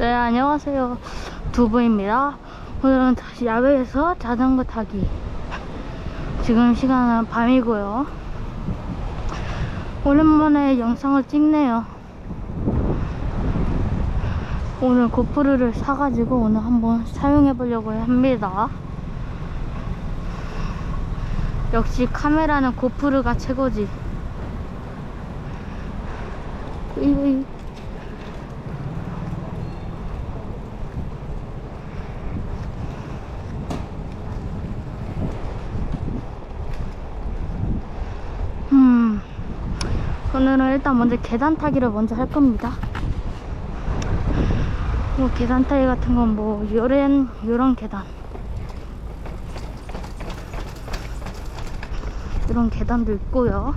네, 안녕하세요. 두부입니다. 오늘은 다시 야외에서 자전거 타기. 지금 시간은 밤이고요. 오랜만에 영상을 찍네요. 오늘 고프로를 사가지고 오늘 한번 사용해 보려고 합니다. 역시 카메라는 고프로가 최고지. 으이, 음, 오늘은 일단 먼저 계단 타기를 먼저 할 겁니다. 뭐 계단 타기 같은 건 뭐 요런 요런 계단 이런 계단도 있고요.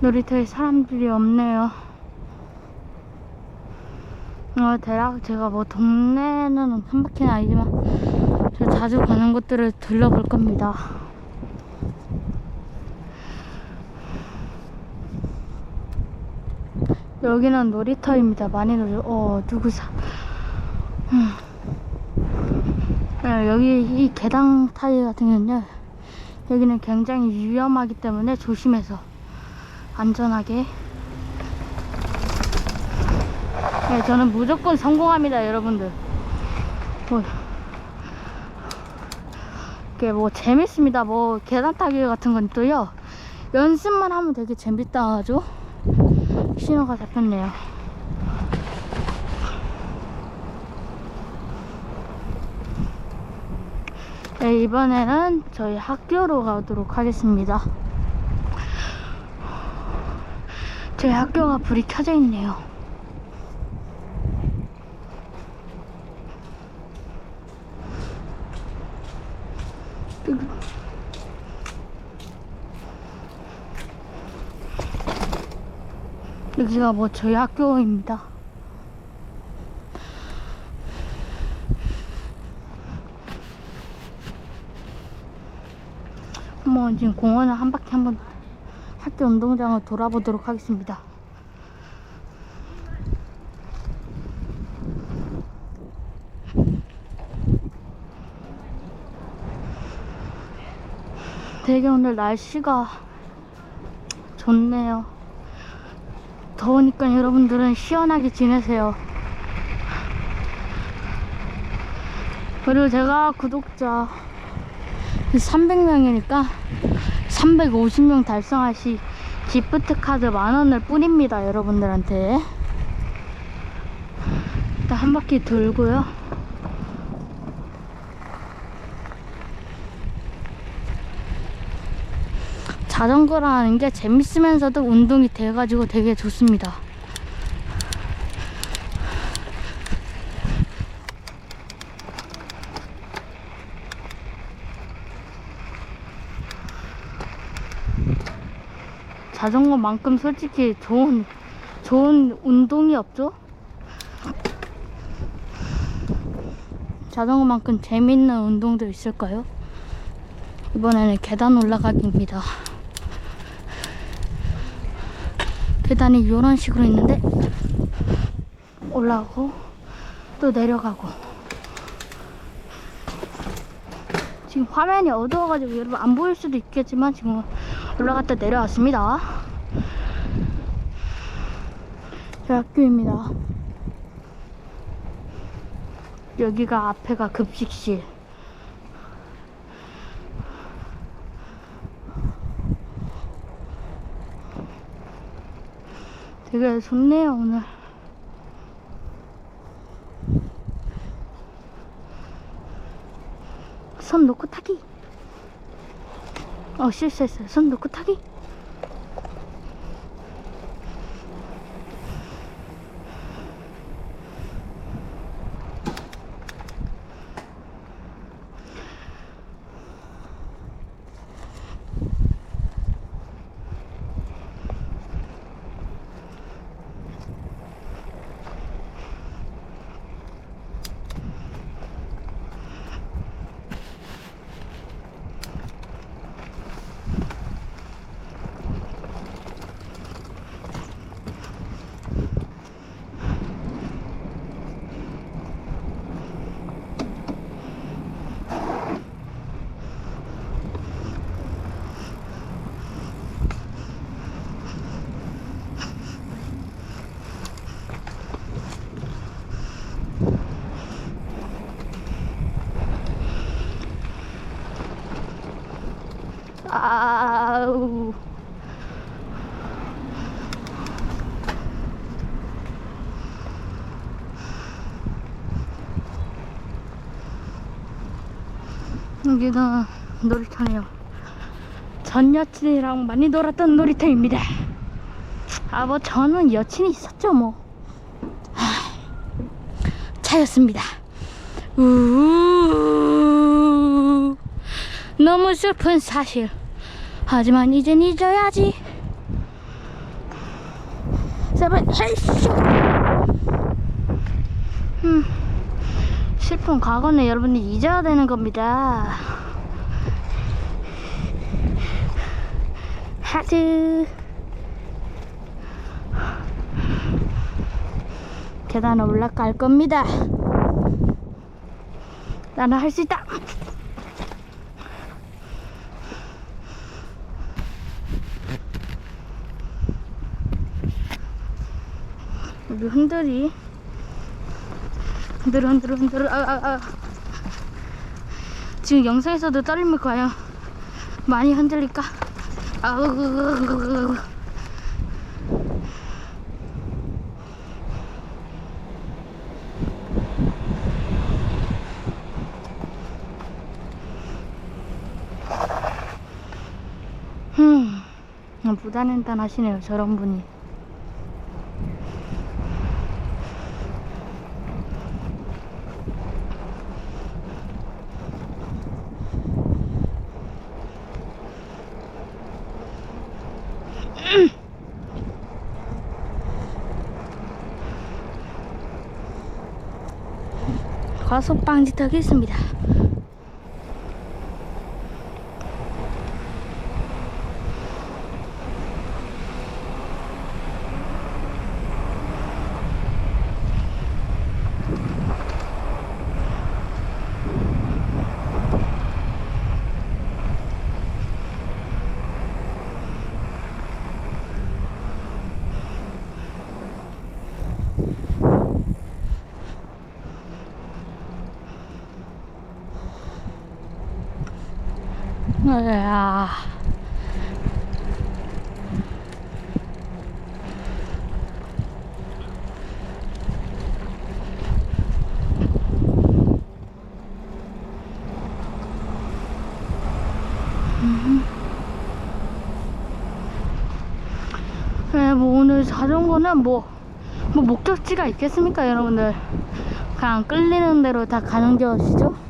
놀이터에 사람들이 없네요. 어, 대략 제가 뭐 동네는 한 바퀴는 아니지만 저 자주 가는 곳들을 둘러볼 겁니다. 여기는 놀이터입니다. 많이 놀, 어, 누구 사, 음. 네, 여기 이 계단 타기 같은 경우는요, 여기는 굉장히 위험하기 때문에 조심해서 안전하게 네, 저는 무조건 성공합니다, 여러분들. 뭐, 이게 뭐 재밌습니다. 뭐 계단 타기 같은 건 또요. 연습만 하면 되게 재밌다 하죠. 신호가 잡혔네요. 네, 이번에는 저희 학교로 가도록 하겠습니다. 저희 학교가 불이 켜져 있네요. 여기가 뭐 저희 학교입니다. 한번 지금 공원을 한 바퀴 한번 학교 운동장을 돌아보도록 하겠습니다. 되게 오늘 날씨가 좋네요. 더우니까 여러분들은 시원하게 지내세요. 그리고 제가 구독자 300명이니까 350명 달성하시 기프트 카드 만원을 뿌립니다 여러분들한테. 일단 한 바퀴 돌고요. 자전거라는 게 재밌으면서도 운동이 돼가지고 되게 좋습니다 자전거만큼 솔직히 좋은 좋은 운동이 없죠? 자전거만큼 재밌는 운동도 있을까요? 이번에는 계단 올라가기입니다. 계단이 이런 식으로 있는데 올라가고 또 내려가고 지금 화면이 어두워가지고 여러분 안 보일 수도 있겠지만 지금 올라갔다 내려왔습니다. 제 학교입니다. 여기가 앞에가 급식실. 되게 좋네요, 오늘. 손 놓고 타기. 어, 실수했어요. 손 놓고 타기. 아우. 여기는 놀이터네요. 전 여친이랑 많이 놀았던 놀이터입니다. 아, 뭐, 저는 여친이 있었죠, 뭐. 차였습니다. 우 너무 슬픈 사실. 하지만 이젠 잊어야지. 세븐, 헤이쇼! 음, 슬픈 과거는 여러분이 잊어야 되는 겁니다. 하트. 계단 올라갈 겁니다. 나는 할 수 있다. 여기 흔들이 흔들어 흔들어 흔들어 아, 아, 아. 지금 영상에서도 떨림을 과연 많이 흔들릴까? 아우 음, 부단횡단 하시네요 저런 분이 방지 턱이 있습니다. 으아. 네, 뭐 오늘 자전거는 뭐, 뭐 목적지가 있겠습니까, 여러분들? 그냥 끌리는 대로 다 가는 것이죠?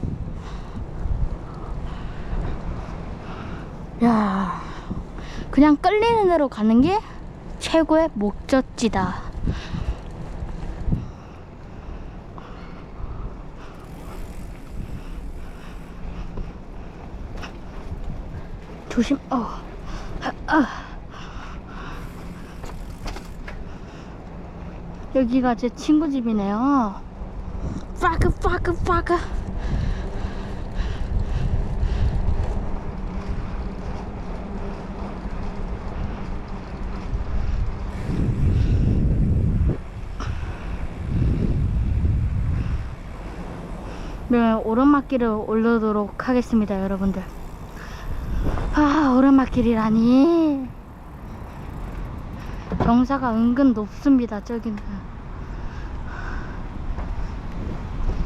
야, 그냥 끌리는 대로 가는 게 최고의 목적지다. 조심, 어. 아, 아. 여기가 제 친구 집이네요. 파크, 파크, 파크. 오르막길을 올르도록 하겠습니다, 여러분들. 아, 오르막길이라니. 경사가 은근 높습니다, 저기는.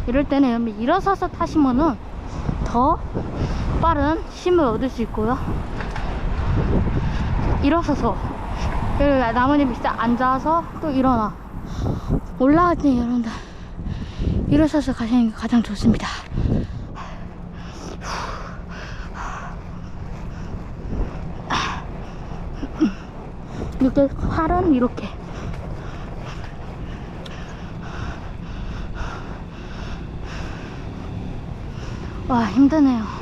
이럴 때는 일어서서 타시면은 더 빠른 힘을 얻을 수 있고요. 일어서서 그리고 나머지 밑에 앉아서 또 일어나 올라갈 때 여러분들 일어서서 가시는 게 가장 좋습니다. 이렇게 팔은 이렇게 와 힘드네요.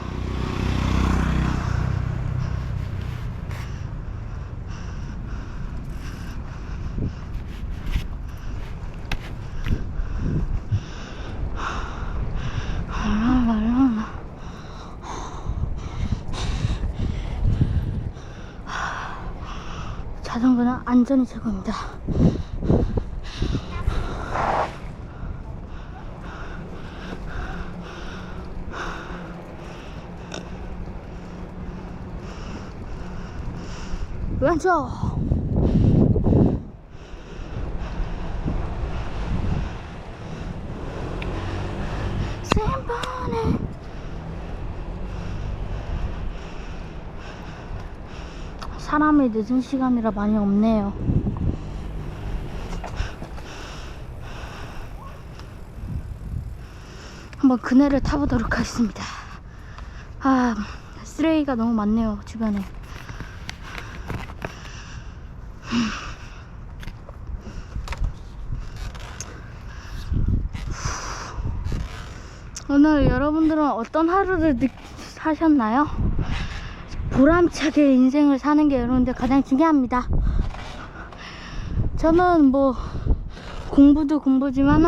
자전거는 안전이 최고입니다. 왼쪽. 사람이 늦은 시간이라 많이 없네요. 한번 그네를 타보도록 하겠습니다. 아, 쓰레기가 너무 많네요, 주변에. 오늘 여러분들은 어떤 하루를 느, 사셨나요? 보람차게 인생을 사는 게 여러분들 가장 중요합니다. 저는 뭐 공부도 공부지만